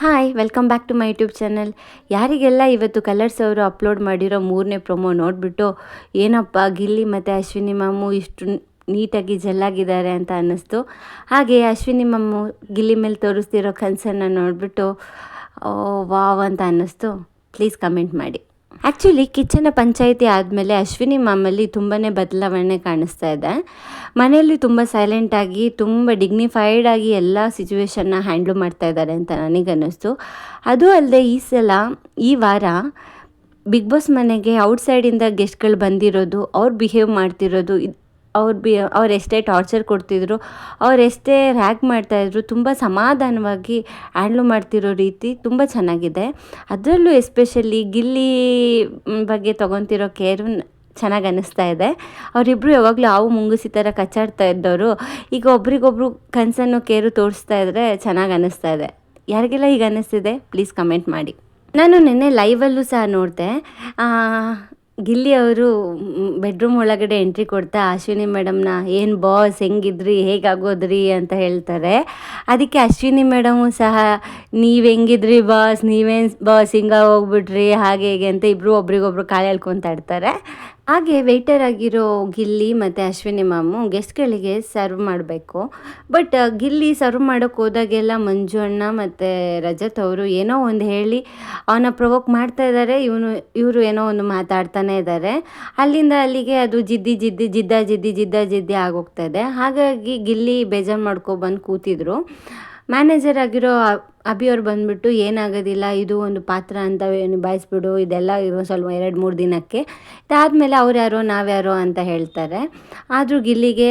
Hi welcome back to my YouTube channel ಯಾರಿಗೆಲ್ಲ ಇವತ್ತು colours ಅವರು ಅಪ್ಲೋಡ್ ಮಾಡಿರೋ ಮೂರನೇ ಪ್ರೊಮೋ ನೋಡಿಬಿಟ್ಟು, ಏನಪ್ಪ ಗಿಲ್ಲಿ ಮತ್ತು ಅಶ್ವಿನಿ ಮಾಮು ಇಷ್ಟು ನೀಟಾಗಿ ಜಲ್ಲಾಗಿದ್ದಾರೆ ಅಂತ ಅನ್ನಿಸ್ತು. ಹಾಗೆ ಅಶ್ವಿನಿ ಮಾಮು ಗಿಲ್ಲಿ ಮೇಲೆ ತೋರಿಸ್ತಿರೋ ಕನ್ಸನ್ನು ನೋಡಿಬಿಟ್ಟು ವಾವ್ ಅಂತ ಅನ್ನಿಸ್ತು. ಪ್ಲೀಸ್ ಕಮೆಂಟ್ ಮಾಡಿ. ಆ್ಯಕ್ಚುಲಿ ಕಿಚ್ಚನ ಪಂಚಾಯಿತಿ ಆದಮೇಲೆ ಅಶ್ವಿನಿ ಮಾಮಲ್ಲಿ ತುಂಬಾ ಬದಲಾವಣೆ ಕಾಣಿಸ್ತಾ ಇದೆ. ಮನೆಯಲ್ಲಿ ತುಂಬ ಸೈಲೆಂಟಾಗಿ ತುಂಬ ಡಿಗ್ನಿಫೈಡ್ ಆಗಿ ಎಲ್ಲ ಸಿಚುವೇಶನ್ನ ಹ್ಯಾಂಡ್ಲ್ ಮಾಡ್ತಾ ಇದ್ದಾರೆ ಅಂತ ನನಗನ್ನಿಸ್ತು. ಅದು ಅಲ್ಲದೆ ಈ ಸಲ, ಈ ವಾರ ಬಿಗ್ ಬಾಸ್ ಮನೆಗೆ ಔಟ್ಸೈಡಿಂದ ಗೆಸ್ಟ್ಗಳು ಬಂದಿರೋದು, ಅವ್ರು ಬಿಹೇವ್ ಮಾಡ್ತಿರೋದು ಅವ್ರು ಬಿ, ಅವ್ರು ಎಷ್ಟೇ ಟಾರ್ಚರ್ ಕೊಡ್ತಿದ್ರು, ಅವ್ರು ಎಷ್ಟೇ ರ್ಯಾಕ್ ಮಾಡ್ತಾಯಿದ್ರು ತುಂಬ ಸಮಾಧಾನವಾಗಿ ಹ್ಯಾಂಡ್ಲು ಮಾಡ್ತಿರೋ ರೀತಿ ತುಂಬ ಚೆನ್ನಾಗಿದೆ. ಅದರಲ್ಲೂ ಎಸ್ಪೆಷಲಿ ಗಿಲ್ಲಿ ಬಗ್ಗೆ ತೊಗೊತಿರೋ ಕೇರು ಚೆನ್ನಾಗಿ ಅನ್ನಿಸ್ತಾ ಇದೆ. ಅವರಿಬ್ಬರು ಯಾವಾಗಲೂ ಹಾವು ಮುಂಗುಸಿ ಥರ ಕಚ್ಚಾಡ್ತಾ ಇದ್ದವರು, ಈಗ ಒಬ್ರಿಗೊಬ್ರು ಕನಸನ್ನು ಕೇರು ತೋರಿಸ್ತಾ ಇದ್ದರೆ ಚೆನ್ನಾಗಿ ಅನ್ನಿಸ್ತಾ ಇದೆ. ಯಾರಿಗೆಲ್ಲ ಈಗ ಅನ್ನಿಸ್ತಿದೆ ಪ್ಲೀಸ್ ಕಮೆಂಟ್ ಮಾಡಿ. ನಾನು ನಿನ್ನೆ ಲೈವಲ್ಲೂ ಸಹ ನೋಡಿದೆ ಗಿಲ್ಲಿ ಅವರು ಬೆಡ್ರೂಮ್ ಒಳಗಡೆ ಎಂಟ್ರಿ ಕೊಡ್ತಾ, ಅಶ್ವಿನಿ ಮೇಡಮ್ನ ಏನು ಬಾಸ್ ಹೆಂಗಿದ್ರಿ, ಹೇಗಾಗೋದ್ರಿ? ಅಂತ ಹೇಳ್ತಾರೆ. ಅದಕ್ಕೆ ಅಶ್ವಿನಿ ಮೇಡಮು ಸಹ, ನೀವು ಹೆಂಗಿದ್ರಿ ಬಾಸ್ ನೀವೇನು ಬಾಸ್ ಹಿಂಗೆ ಹೋಗ್ಬಿಟ್ರಿ? ಹಾಗೆ ಹೇಗೆ ಅಂತ ಇಬ್ಬರು ಒಬ್ರಿಗೊಬ್ರು ಕಾಲು ಹೇಳ್ಕೊತಾ ಇರ್ತಾರೆ ಹಾಗೆ ವೆಯ್ಟರ್ ಆಗಿರೋ ಗಿಲ್ಲಿ ಮತ್ತು ಅಶ್ವಿನಿ ಮಾಮು ಗೆಸ್ಟ್ಗಳಿಗೆ ಸರ್ವ್ ಮಾಡಬೇಕು. ಬಟ್ ಗಿಲ್ಲಿ ಸರ್ವ್ ಮಾಡೋಕ್ಕೆ ಹೋದಾಗೆಲ್ಲ ಮಂಜು ಅಣ್ಣ ಮತ್ತು ರಜತ್ ಅವರು ಏನೋ ಒಂದು ಹೇಳಿ ಅವನ ಪ್ರೊವೋಕ್ ಮಾಡ್ತಾ ಇದ್ದಾರೆ ಇವನು, ಇವರು ಏನೋ ಒಂದು ಮಾತಾಡ್ತಾನೆ ಇದ್ದಾರೆ ಅಲ್ಲಿಂದ ಅಲ್ಲಿಗೆ ಅದು ಜಿದ್ದಿ ಜಿದ್ದಿ, ಜಿದ್ದ ಜಿದ್ದಿ ಜಿದ್ದ, ಜಿದ್ದಿ ಆಗೋಗ್ತಾ ಇದೆ. ಹಾಗಾಗಿ ಗಿಲ್ಲಿ ಬೇಜಾರು ಮಾಡ್ಕೊಬಂದು ಕೂತಿದ್ರು. ಮ್ಯಾನೇಜರ್ ಆಗಿರೋ ಅಭಿಯವ್ರು ಬಂದ್ಬಿಟ್ಟು ಏನಾಗೋದಿಲ್ಲ, ಇದು ಒಂದು ಪಾತ್ರ ಅಂತ ನಿಭಾಯಿಸ್ಬಿಡು, ಇದೆಲ್ಲ ಇರೋ ಸ್ವಲ್ಪ ಎರಡು ಮೂರು ದಿನಕ್ಕೆ. ಇದಾದಮೇಲೆ ಅವ್ರು ಯಾರೋ ನಾವ್ಯಾರೋ ಅಂತ ಹೇಳ್ತಾರೆ. ಆದರೂ ಗಿಲ್ಲಿಗೆ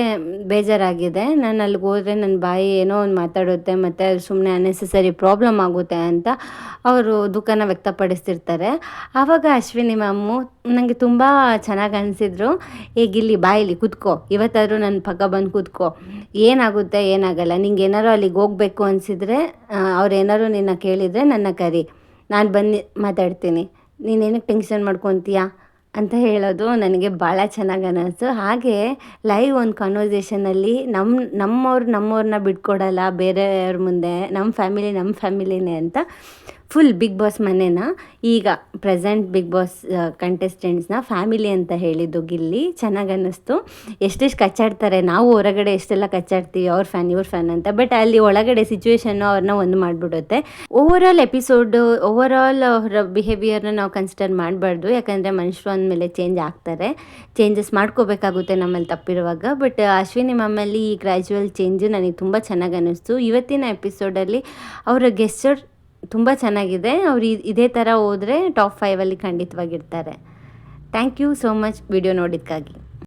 ಬೇಜಾರಾಗಿದೆ. ನಾನು ಅಲ್ಲಿಗೆ ಹೋದರೆ ನನ್ನ ಬಾಯಿ ಏನೋ ಒಂದು ಮಾತಾಡುತ್ತೆ, ಮತ್ತು ಸುಮ್ಮನೆ ಅನ್ನೆಸೆಸರಿ ಪ್ರಾಬ್ಲಮ್ ಆಗುತ್ತೆ ಅಂತ ಅವರು ದುಃಖನ ವ್ಯಕ್ತಪಡಿಸ್ತಿರ್ತಾರೆ. ಆವಾಗ ಅಶ್ವಿನಿ ಮ್ಯಾಮು ನನಗೆ ತುಂಬ ಚೆನ್ನಾಗಿ ಅನಿಸಿದ್ರು, ಏ ಗಿಲ್ಲಿ ಬಾಯಿಲಿ ಕುತ್ಕೋ. ಇವತ್ತಾದರೂ ನನ್ನ ಪಕ್ಕ ಬಂದು ಕೂತ್ಕೋ. ಏನಾಗುತ್ತೆ, ಏನಾಗಲ್ಲ. ನಿಂಗೆ ಏನಾರು ಅಲ್ಲಿಗೆ ಹೋಗಬೇಕು ಅನಿಸಿದ್ರೆ ಅವ್ರು ಏನಾದ್ರು ನಿನ್ನ ಕೇಳಿದರೆ ನನ್ನ ಕರಿ. ನಾನು ಬಂದು ಮಾತಾಡ್ತೀನಿ. ನೀನೇನಕ್ಕೆ ಟೆನ್ಷನ್ ಮಾಡ್ಕೊತೀಯಾ? ಅಂತ ಹೇಳೋದು ನನಗೆ ಭಾಳ ಚೆನ್ನಾಗಿ ಅನ್ನಿಸ್ತು ಹಾಗೆ ಲೈವ್ ಒಂದು ಕಾನ್ವರ್ಸೇಷನಲ್ಲಿ ನಮ್ಮ ನಮ್ಮವ್ರು ನಮ್ಮವ್ರನ್ನ ಬಿಟ್ಕೊಡಲ್ಲ, ಬೇರೆಯವ್ರ ಮುಂದೆ ನಮ್ಮ ಫ್ಯಾಮಿಲಿ ನಮ್ಮ ಫ್ಯಾಮಿಲಿನೇ ಅಂತ. ಫುಲ್ ಬಿಗ್ ಬಾಸ್ ಮನೆನ ಈಗ ಪ್ರೆಸೆಂಟ್ ಬಿಗ್ ಬಾಸ್ ಕಂಟೆಸ್ಟೆಂಟ್ಸ್ನ ಫ್ಯಾಮಿಲಿ ಅಂತ ಹೇಳಿದ್ದು ಗಿಲ್ಲಿ. ಚೆನ್ನಾಗಿ ಅನ್ನಿಸ್ತು. ಎಷ್ಟೆಷ್ಟು ಕಚ್ಚಾಡ್ತಾರೆ? ನಾವು ಹೊರಗಡೆ ಎಷ್ಟೆಲ್ಲ ಕಚ್ಚಾಡ್ತೀವಿ? ಅವ್ರ ಫ್ಯಾನ್ ಇವ್ರ ಫ್ಯಾನ್ ಅಂತ. ಬಟ್ ಅಲ್ಲಿ ಒಳಗಡೆ ಸಿಚುವೇಶನ್ನು ಅವ್ರನ್ನ ಒಂದು ಮಾಡಿಬಿಡುತ್ತೆ. Over all episode over all ಅವರ ಬಿಹೇವಿಯರ್ನ ನಾವು ಕನ್ಸಿಡರ್ ಮಾಡಬಾರ್ದು. ಯಾಕಂದರೆ ಮನುಷ್ಯರು ಅಂದಮೇಲೆ ಚೇಂಜ್ ಆಗ್ತಾರೆ. ಚೇಂಜಸ್ ಮಾಡ್ಕೋಬೇಕಾಗುತ್ತೆ ನಮ್ಮಲ್ಲಿ ತಪ್ಪಿರುವಾಗ. ಬಟ್ ಅಶ್ವಿನಿ ಮ್ಯಾಮಲ್ಲಿ ಈ ಗ್ರ್ಯಾಜುವಲ್ ಚೇಂಜು ನನಗೆ ತುಂಬ ಚೆನ್ನಾಗಿ ಅನ್ನಿಸ್ತು. ಇವತ್ತಿನ ಎಪಿಸೋಡಲ್ಲಿ ಅವರ ಗೆಸ್ಟರ್ ತುಂಬ ಚೆನ್ನಾಗಿದೆ. ಅವರು ಇದೇ ಥರ ಹೋದರೆ ಟಾಪ್ ಫೈವಲ್ಲಿ ಖಂಡಿತವಾಗಿರ್ತಾರೆ. Thank you so much video ನೋಡಿದ್ದಕ್ಕಾಗಿ